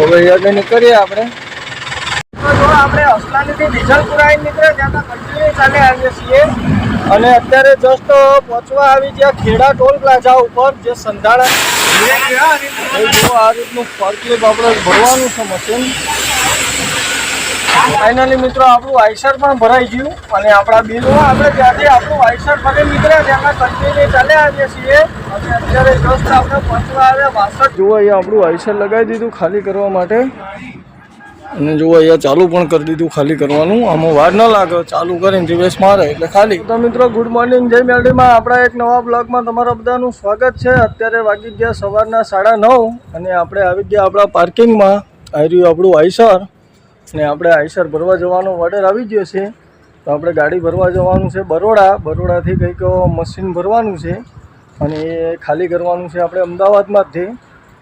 હવે આગળ નીકળીએ આપણે. જો આપણે અસલાનીથી ડીઝલ પુરાઈ નીકળે ત્યાં કન્ટિન્યુ ચાલે આવીએ છીએ. અને અત્યારે જસ્ટ પહોંચવા આવી ગયા ખેડા ટોલ પ્લાઝા ઉપર જે સંધાણા આ રીતનું ફરક્લિપ આપણે ભરવાનું છે મશીન ફાઇનલી મિત્રો આપણું આઈસર પણ ભરાઈ ગયું અને આપણા બિલો આપણે જ્યાંથી આપણું આઈસર ભરી નીકળ્યા ત્યાંના કન્ટિન્યુ ચાલ્યા આવીએ છીએ. અને અત્યારે જસ્ટ આપણે પહોંચવા આવ્યા વાસઠ જુઓ અહીંયા આપણું આઈસર લગાવી દીધું ખાલી કરવા માટે. અને જુઓ અહીંયા ચાલુ પણ કરી દીધું ખાલી કરવાનું. આમાં વાર ન લાગે ચાલુ કરીને જીવેશ મારે એટલે ખાલી. તો મિત્રો ગુડ મોર્નિંગ જય મેલડીમાં. આપણા એક નવા બ્લોગમાં તમારા બધાનું સ્વાગત છે. અત્યારે વાગી ગયા સવારના સાડા નવ અને આપણે આવી ગયા આપણા પાર્કિંગમાં આવી રહ્યું આપણું આઈસર અને આપણે આઈસર ભરવા જવાનો ઓર્ડર આવી ગયો છે, તો આપણે ગાડી ભરવા જવાનું છે બરોડા. બરોડાથી કંઈક મશીન ભરવાનું છે અને એ ખાલી કરવાનું છે આપણે અમદાવાદમાંથી.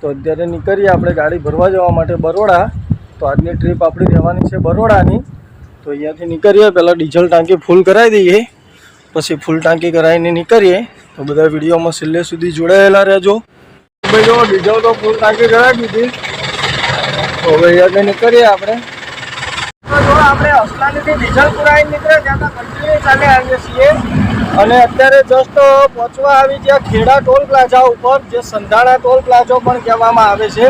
તો અત્યારે નીકળીએ આપણે ગાડી ભરવા જવા માટે બરોડા. તો આજની ટ્રીપ આપણી રહેવાની છે બરોડાની. તો અહીંયાથી નીકળીએ, પહેલાં ડીઝલ ટાંકી ફૂલ કરાવી દઈએ. પછી ફૂલ ટાંકી કરાવીને નીકળીએ. તો બધા વિડીયોમાં છેલ્લે સુધી જોડાયેલા રહેજો. ભાઈ જો ડીઝલ તો ફૂલ ટાંકી કરાવી દીધી. તો હવે અહીંયાથી નીકળીએ આપણે. આપણે અસલાનીથી ડીઝલ પુરાઈ નીકળે ત્યાં કન્ટિન્યુ ચાલે આવીએ છીએ. અને અત્યારે જસ્ટ પહોંચવા આવી ગયા ખેડા ટોલ પ્લાઝા ઉપર, જે સંધાણા ટોલ પ્લાઝો પણ કહેવામાં આવે છે.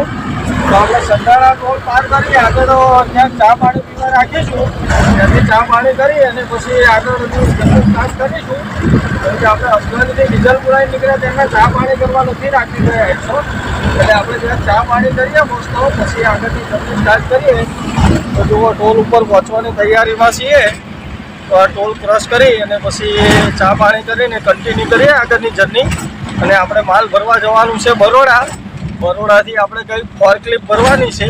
તો આપણે સંધાણા ટોલ પાર કરી આગળ ત્યાં ચા પાણી પીવા રાખીશું. ત્યાંથી ચા પાણી કરી અને પછી આગળ ખાસ કરીશું. કારણ કે આપણે અસલાનીથી ડીઝલ પુરાઈ નીકળ્યા તેમાં ચા પાણી કરવા નથી રાખી ગયા એકસો એટલે આપણે ત્યાં ચા પાણી કરીએ, મસ્ત, પછી આગળની જર્ની સ્ટાર્ટ કરીએ. તો ટોલ ઉપર પહોંચવાની તૈયારીમાં છીએ. તો આ ટોલ ક્રોસ કરી અને પછી ચા પાણી કરીને કન્ટિન્યુ કરીએ આગળની જર્ની અને આપણે માલ ભરવા જવાનું છે બરોડા. બરોડાથી આપણે કંઈક ફોર ક્લિપ ભરવાની છે.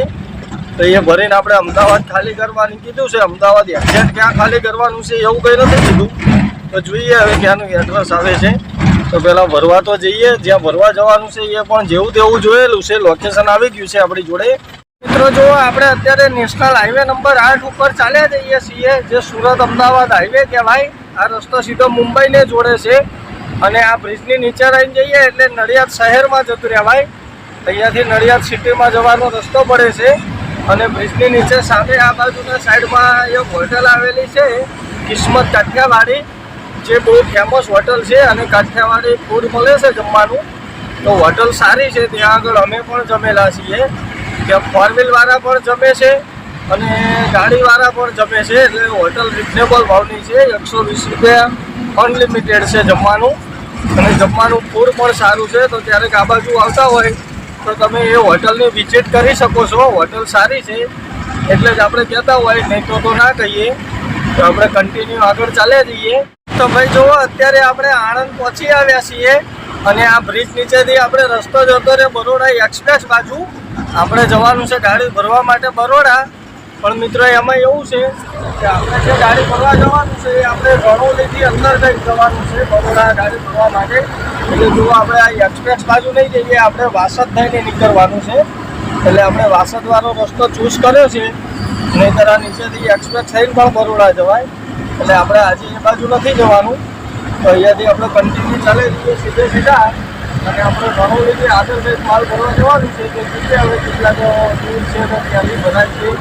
તો એ ભરીને આપણે અમદાવાદ ખાલી કરવાની કીધું છે. અમદાવાદ એક્ઝેટ ક્યાં ખાલી કરવાનું છે એવું કંઈ નથી કીધું. તો જોઈએ હવે ક્યાંનું એડ્રેસ આવે છે. તો પહેલાં ભરવા તો જઈએ. જ્યાં ભરવા જવાનું છે એ પણ જેવું તેવું જોયેલું છે. લોકેશન આવી ગયું છે આપણી જોડે. મિત્રો જો આપણે અત્યારે નેશનલ હાઈવે નંબર આઠ ઉપર ચાલ્યા જઈએ છીએ, જે સુરત અમદાવાદ હાઈવે કહેવાય. આ રસ્તો સીધો મુંબઈને જોડે છે અને આ બ્રિજની નીચે રહીને જઈએ એટલે નડિયાદ શહેરમાં જતું રહેવાય. અહીંયાથી નડિયાદ સિટીમાં જવાનો રસ્તો પડે છે અને બ્રિજની નીચે સામે આ બાજુના સાઈડમાં એક હોટલ આવેલી છે, કિસ્મત કાઠિયાવાડી, જે બહુ ફેમસ હોટલ છે અને કાઠિયાવાડી ફૂડ મળે છે જમવાનું. તો હોટલ સારી છે, ત્યાં આગળ અમે પણ જમેલા છીએ. કે ફોર વાળા પણ જમે છે અને ગાડીવાળા પણ જમે છે એટલે હોટલ રિઝનેબલ ભાવની છે. એકસો વીસ રૂપિયા અનલિમિટેડ છે જમવાનું. અને જમવાનું ફૂડ પણ સારું છે. તો ક્યારેક આ બાજુ આવતા હોય તો તમે એ હોટલની વિઝિટ કરી શકો છો. હોટલ સારી છે. એટલે જ આપણે કહેતા હોય, નહીં તો તો ના કહીએ. તો આપણે કન્ટિન્યુ આગળ ચાલ્યા જઈએ. તો ભાઈ જુઓ, અત્યારે આપણે આણંદ પહોંચી આવ્યા છીએ. અને આ બ્રિજ નીચેથી આપણે રસ્તો જતો રહે બરોડા એક્સપ્રેસ બાજુ. આપણે જવાનું છે ગાડી ભરવા માટે બરોડા. પણ મિત્રો, એમાં એવું છે કે આપણે જે ગાડી ભરવા જવાનું છે એ આપણે ઘણોલીથી અંદર કંઈક જવાનું છે, બરોડા ગાડી ભરવા માટે. એટલે જો આપણે આ એક્સપ્રેસ બાજુ નહીં જઈએ, આપણે વાસદ થઈને નીકળવાનું છે. એટલે આપણે વાસદવાળો રસ્તો ચૂઝ કર્યો છે. નહીંતર આ નીચેથી એક્સપ્રેસ થઈને પણ બરોડા જવાય. એટલે આપણે આજે એ બાજુ નથી જવાનું. તો અહીંયાથી આપણે કન્ટિન્યુ ચાલે જઈએ સીધે સીધા. અને આપણે રણોલીથી આગળ કંઈક માલ ભરવા જવાનું છે કે જોઈએ હવે કેટલા તો દૂર છે તો ત્યાંથી બધા છે.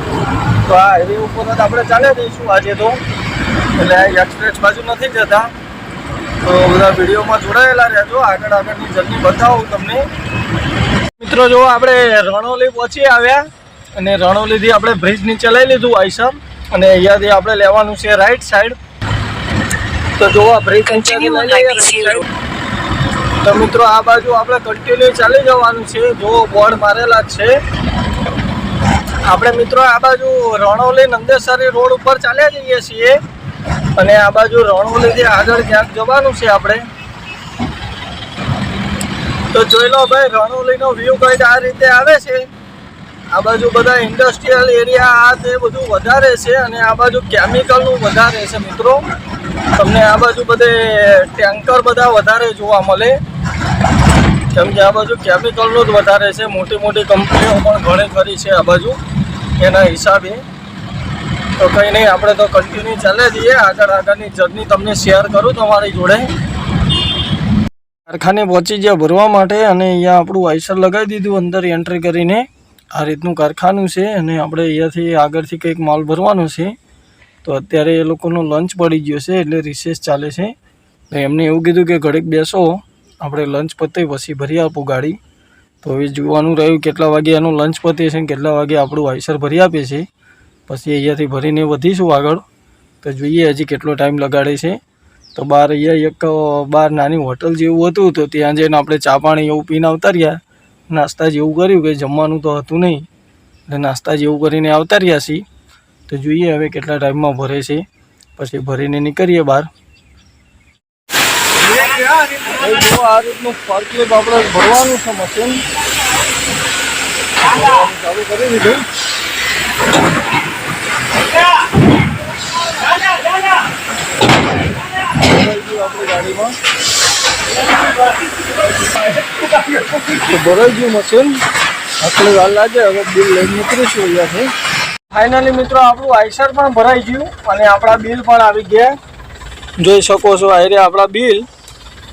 તો આ હાઈવે ઉપર જ આપણે ચાલે જઈશું આજે તો. એટલે એક્સપ્રેસ બાજુ નથી જતા. તો બધા વિડીયોમાં જોડાયેલા રહેજો. આગળ આગળની જર્ની બતાવું તમને. મિત્રો જો આપણે રણોલી પહોંચી આવ્યા અને રણોલીથી આપણે બ્રિજ નીચે લઈ લીધું આઈસર અને અહીંયાથી આપણે લેવાનું છે રાઈટ સાઈડ તો જો આ બ્રિજ અહીંયાથી લઈ લઈએ. તો મિત્રો, આ બાજુ આપણે કન્ટિન્યુ ચાલી જવાનું છે. જો બોર્ડ મારેલા છે. આપણે મિત્રો, આ બાજુ રણોલી નંદેસરી રોડ ઉપર ચાલ્યા જઈએ છીએ. અને આ બાજુ રણોલીથી આગળ ક્યાંક જવાનું છે આપણે. તો જોઈ લો ભાઈ, રણોલીનો વ્યૂ કંઈક આ રીતે આવે છે. આ બાજુ બધા ઇન્ડસ્ટ્રીયલ એરિયા આ તે બધું વધારે છે અને આ બાજુ કેમિકલનું વધારે છે મિત્રો. તમને આ બાજુ બધે ટેન્કર બધા વધારે જોવા મળે. કેમ કે આ બાજુ કેમિકલનું જ વધારે છે, મોટી મોટી કંપનીઓ પણ ઘણી ખરી છે આ બાજુ, એના હિસાબે. તો કંઈ નહીં, આપણે તો કન્ટિન્યુ ચાલે જઈએ. આગળ આગળની જર્ની તમને શેર કરું તમારી જોડે. કારખાને પહોંચી ગયા ભરવા માટે અને અહીંયા આપણું આઈસર લગાવી દીધું અંદર એન્ટ્રી કરીને. આ રીતનું કારખાનું છે અને આપણે અહીંયાથી આગળથી કંઈક માલ ભરવાનો છે. તો અત્યારે એ લોકોનો લંચ પડી ગયો છે એટલે રિસેસ ચાલે છે. એમને એવું કીધું કે ઘડીક બેસો. આપણે લંચ પતે પછી ભરી આપું ગાડી. તો હવે જોવાનું રહ્યું કેટલા વાગે એનું લંચ પતે છે ને કેટલા વાગે આપણું વાઇસર ભરી આપે છે. પછી અહીંયાથી ભરીને વધીશું આગળ. તો જોઈએ હજી કેટલો ટાઈમ લગાડે છે. તો બહાર અહીંયા એક બહાર નાની હોટલ જેવું હતું તો ત્યાં જઈને આપણે ચા પાણી એવું પીને આવતા રહ્યા. નાસ્તા જેવું કર્યું કે જમવાનું તો હતું નહીં. એટલે નાસ્તા જેવું કરીને આવતા રહ્યા છીએ. તો જોઈએ હવે કેટલા ટાઈમમાં ભરે છે. પછી ભરીને નીકળીએ બહાર. આ રીતનું ફોર્કલિફ્ટ આપણે ભરવાનું છે મશીન કરી દીધું ભરાઈ ગયું મશીન આપણે વાર લાગે હવે બિલ લઈને નીકળીશું અહીંયાથી ફાઇનલી મિત્રો, આપણું આઈસર પણ ભરાઈ ગયું અને આપણા બિલ પણ આવી ગયા. જોઈ શકો છો, આ આપણા બિલ.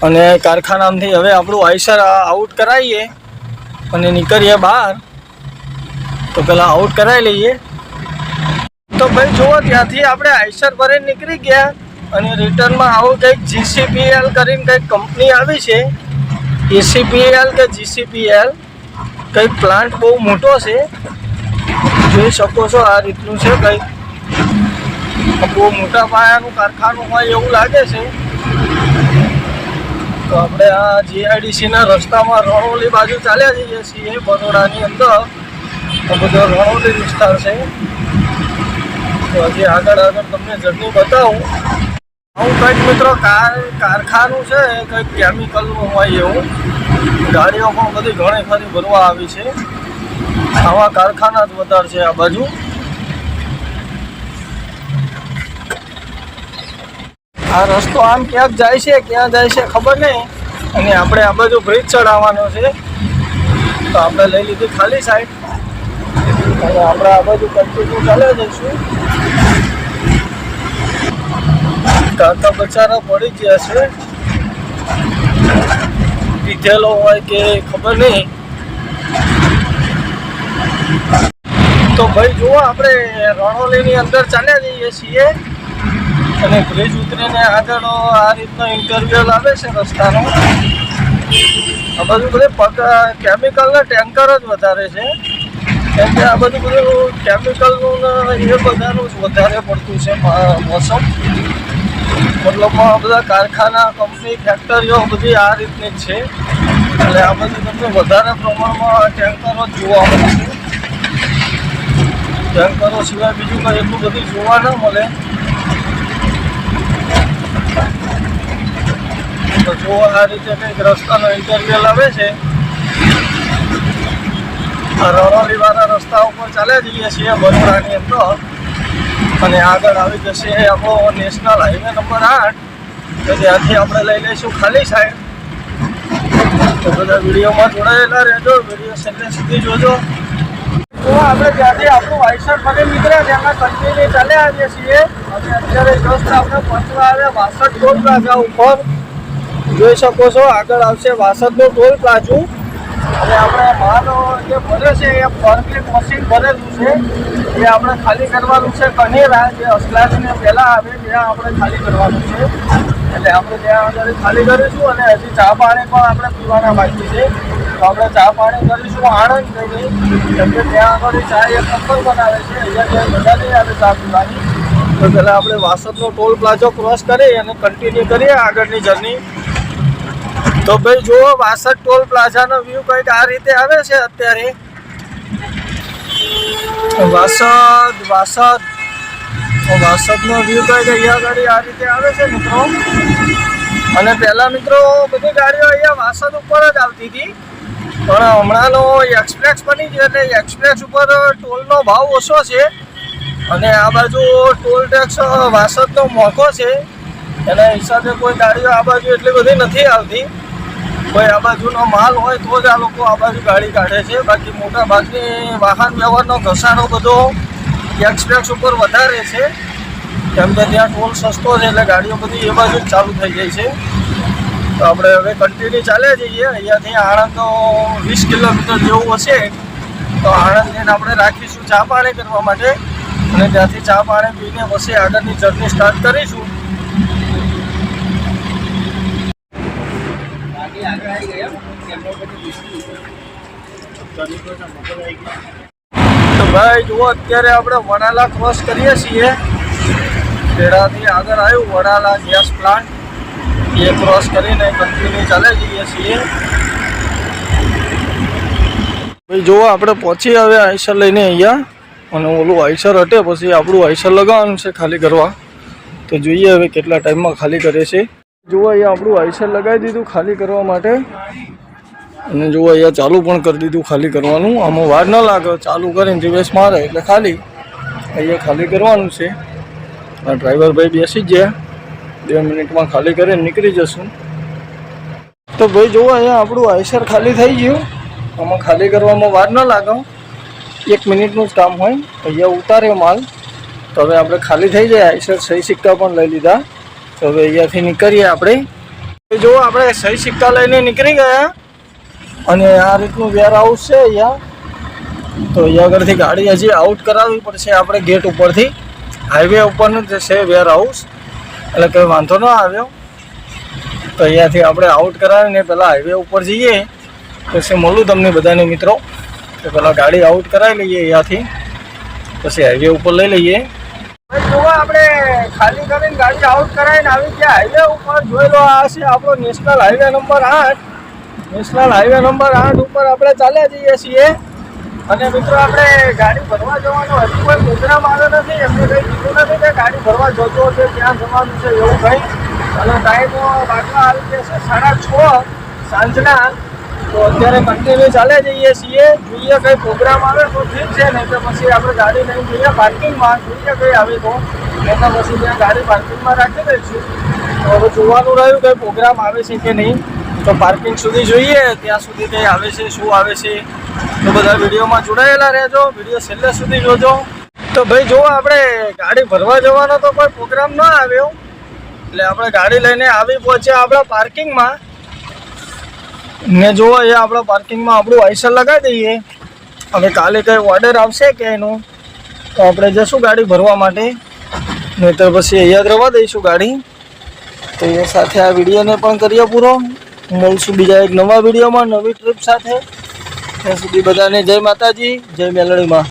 અને કારખાનામાંથી હવે આપણું આઈસર આઉટ કરાવીએ અને નીકળીએ બહાર. તો પહેલાં આઉટ કરાવી લઈએ. તો ભાઈ જુઓ ત્યાંથી આપણે આઈસર ભરીને નીકળી ગયા અને રિટર્નમાં આવું કંઈક જીસીપીએલ કરીને કંઈક કંપની આવી છે. એસીપીએલ કે જીસીપીએલ કંઈક પ્લાન્ટ બહુ મોટો છે. જોઈ શકો છો આ રીતનું છે કંઈક. બહુ મોટા પાયાનું કારખાનું હોય એવું લાગે છે. તો આપણે આ જીઆઈડીસીના રસ્તામાં રણોલી બાજુ ચાલ્યા જઈએ છીએ, બરોડાની અંદર. આ બધો રણોલી વિસ્તાર છે. તો હજી આગળ આગળ તમને જર્ની બતાવું. આવું કંઈક મિત્રો કાર, કારખાનું છે, કંઈક કેમિકલનું હોય એવું. ગાડીઓ પણ બધી ઘણી ખરી ભરવા આવી છે. આવા કારખાના જ વધારે છે આ બાજુ. આ રસ્તો આમ ક્યાંક જાય છે, ક્યાં જાય છે ખબર નહીં. અને આપણે આ બાજુ બ્રિજ ચડાવવાનો છે. તો આપણે લઈ લીધી ખાલી સાઈડ અને આપણે આ બાજુ કન્ટિન્યુ ચાલે જઈશું. કાકા બચારા પડી ગયા છે. પીધેલો હોય કે ખબર નહીં. તો ભાઈ જુઓ આપણે રણોલીની અંદર ચાલ્યા જઈએ છીએ. અને બ્રિજ ઉતરીને આગળ આ રીતનો ઇન્ટરવ્યુ આવે છે રસ્તાનો. આ બધું બધું કેમિકલના ટેન્કર જ વધારે છે. કેમ કે આ બધું બધું કેમિકલનું એ બધાનું જ વધારે પડતું છે મોસમ. મતલબમાં બધા કારખાના, કંપની ફેક્ટરીઓ બધી આ રીતની જ છે. એટલે આ બધી તમને વધારે પ્રમાણમાં ટેન્કરો જ જોવા મળે છે. ટેન્કરો સિવાય બીજું કંઈ એટલું બધું જોવા ન મળે. તો જો આ રીતે કંઈક રસ્તાનો ઇન્ટરવ્યુ આવે છે રણોલીવાળા રસ્તા ઉપર ચાલ્યા જઈએ છીએ બરોડાની અંદર. અને આગળ આવી જશે આપણો નેશનલ હાઈવે નંબર આઠ. કે ત્યાંથી આપણે લઈ લઈશું ખાલી સાઈડ તો બધા વિડીયોમાં જોડાયેલા રહેજો, વીડિયો છેલ્લે સુધી જોજો. તો આપણે ત્યાંથી આપણું વાઇસર ફરી નીકળ્યા ત્યાંના કન્ટિન્યુ ચાલ્યા આવીએ છીએ. અને અત્યારે જસ્ટ આપણે પહોંચવા આવ્યા વાસઠ ટોલ પ્લાઝા ઉપર. જોઈ શકો છો, આગળ આવશે વાસદનું ટોલ પ્લાઝું. અને આપણે માલ જે ભરે છે, એ ફોર્કલિફ્ટ મશીન ભરેલું છે. એ આપણે ખાલી કરવાનું છે. કનેરા જે અસલાજીને પહેલાં આવે, ત્યાં આપણે ખાલી કરવાનું છે. એટલે આપણે ત્યાં આગળ ખાલી કરીશું અને હજી ચા પાણી પણ આપણે પીવાના બાકી છે. તો આપણે ચા પાણી કરીશું, આણંદ જઈને કેમ કે ત્યાં આગળ ચા એક નંબર બનાવે છે. અહીંયા ક્યાંય મજા નહીં આવે ચા પીવાની. તો પહેલાં આપણે વાસદનો ટોલ પ્લાઝો ક્રોસ કરી અને કન્ટિન્યુ કરીએ આગળની જર્ની તો ભાઈ, જુઓ, વાસદ ટોલ પ્લાઝાનો વ્યૂ કંઈક આ રીતે આવે છે અત્યારે. વાસદ વાસદ. વાસદનો વ્યૂ કંઈક અહીંયા ગાડી આ રીતે આવે છે, મિત્રો. અને પહેલાં મિત્રો, બધી ગાડીઓ અહીંયા વાસદ ઉપર જ આવતી હતી. પણ હમણાંનો એક્સપ્રેસ બની ગયો એટલે એક્સપ્રેસ ઉપર ટોલનો ભાવ ઓછો છે. અને આ બાજુ ટોલ ટેક્સ વાસદનો મોંઘો છે. એના હિસાબે કોઈ ગાડીઓ આ બાજુ એટલી બધી નથી આવતી. કોઈ આ બાજુનો માલ હોય તો જ આ લોકો આ બાજુ ગાડી કાઢે છે. બાકી મોટા ભાગની વાહન વ્યવહારનો ઘસારો બધો એક્સપ્રેસ ઉપર વધારે છે. કેમ કે ત્યાં ટોલ સસ્તો છે એટલે ગાડીઓ બધી એ બાજુ ચાલુ થઈ જાય છે. આપણે હવે કન્ટિન્યુ ચાલે જઈએ અહીંયાથી આણંદ વીસ કિલોમીટર જેવું હશે. તો આણંદ જઈને આપણે રાખીશું ચા પાણી કરવા માટે. અને ત્યાંથી ચા પાણી પીને પછી આગળની જર્ની સ્ટાર્ટ કરીશું. તો ભાઈ, જુઓ, અત્યારે આપણે વડાલા ક્રોસ કરીએ છીએ. ખેડાથી આગળ આવ્યું, વડાલા ગેસ પ્લાન્ટ એ ક્રોસ કરીને કન્ટિન્યુ ચાલે જઈએ છીએ. ભાઈ, જુઓ, આપણે પહોંચી આવ્યા આઈસર લઈને અહીંયા. અને ઓલું આઈસર હટે, પછી આપણું આઈસર લગાવવાનું છે ખાલી કરવા. તો જોઈએ હવે કેટલા ટાઈમમાં ખાલી કરે છે. જુઓ, અહીંયા આપણું આઈસર લગાવી દીધું ખાલી કરવા માટે. અને જુઓ, અહીંયા ચાલુ પણ કરી દીધું ખાલી કરવાનું. આમાં વાર ન લાગે, ચાલુ કરીને જીવેશ મારે એટલે ખાલી. અહીંયા ખાલી કરવાનું છે. આ ડ્રાઈવર ભાઈ બેસી જ ગયા. બે મિનિટમાં ખાલી કરીને નીકળી જશું. તો ભાઈ જુઓ અહીંયા આપણું આઈસર ખાલી થઈ ગયું. આમાં ખાલી કરવામાં વાર ન લાગે એક મિનિટનું જ કામ હોય. અહીંયા ઉતાર્યો માલ. તો હવે આપણે ખાલી થઈ જાય. આઈસર સહી સિક્કા પણ લઈ લીધા. તો હવે અહીંયાથી નીકળીએ આપણે. જુઓ આપણે સહી સિક્કા લઈને નીકળી ગયા. અને આ રીતનું વેર હાઉસ છે અહીંયા. તો અહીંયા આગળથી ગાડી હજી આઉટ કરાવવી પડશે આપણે ગેટ ઉપરથી. હાઈવે ઉપરનું જ છે વેર હાઉસ. એટલે કંઈ વાંધો ન આવ્યો તો અહીંયાથી આપણે આઉટ કરાવીને પહેલાં હાઈવે ઉપર જઈએ. પછી મળું તમને બધાને મિત્રો. તો પહેલાં ગાડી આઉટ કરાવી લઈએ અહીંયાથી. પછી હાઈવે ઉપર લઈ લઈએ. આપણે ખાલી કરીને ગાડી આઉટ કરાવીને આવી ગયા. હાઈવે ઉપર જોઈ લો, આ છે આપણો નેશનલ હાઈવે નંબર આઠ. નેશનલ હાઈવે નંબર આઠ ઉપર આપણે ચાલ્યા જઈએ છીએ. અને મિત્રો આપણે ગાડી ભરવા જવાનો હજી કોઈ પ્રોગ્રામ આવ્યો નથી, એમને કંઈ કીધું નથી કે ગાડી ભરવા જતો છે ત્યાં જવાનું છે એવું કંઈ. અને ટાઈમ વાગવા આવી જશે સાડા છ, સાંજના. તો અત્યારે કન્ટિન્યુ ચાલે જઈએ છીએ. જોઈએ કંઈ પ્રોગ્રામ આવે તો ઠીક છે, નહીં તો પછી આપણે ગાડી લઈને જોઈએ પાર્કિંગમાં જોઈએ કંઈ આવે તો. નહીં તો પછી ત્યાં ગાડી પાર્કિંગમાં રાખી દઈશું. તો હવે જોવાનું રહ્યું કંઈ પ્રોગ્રામ આવે છે કે નહીં. તો પાર્કિંગ સુધી જોઈએ, ત્યાં સુધી કંઈ આવે છે, શું આવે છે, તો બધા વિડીયોમાં જોડાયેલા રહેજો. વીડિયો છેલ્લે સુધી જોજો. તો ભાઈ, જો આપણે ગાડી ભરવા જવાનો તો કોઈ પ્રોગ્રામ ન આવ્યો, એટલે આપણે ગાડી લઈને આવી પહોંચ્યા આપણા પાર્કિંગમાં ને જો એ આપણા પાર્કિંગમાં આપણું આઈસર લગાવી દઈએ. હવે કાલે કંઈ ઓર્ડર આવશે કે એનું, તો આપણે જશું ગાડી ભરવા માટે. નહીંતર પછી અહીંયા જ રવા દઈશું ગાડી. તો એ સાથે આ વિડીયોને પણ કરીએ પૂરો. મળશું બીજા એક નવા વિડીયોમાં, નવી ટ્રીપ સાથે. ત્યાં સુધી બધાને જય માતાજી, જય મેલડીમાં.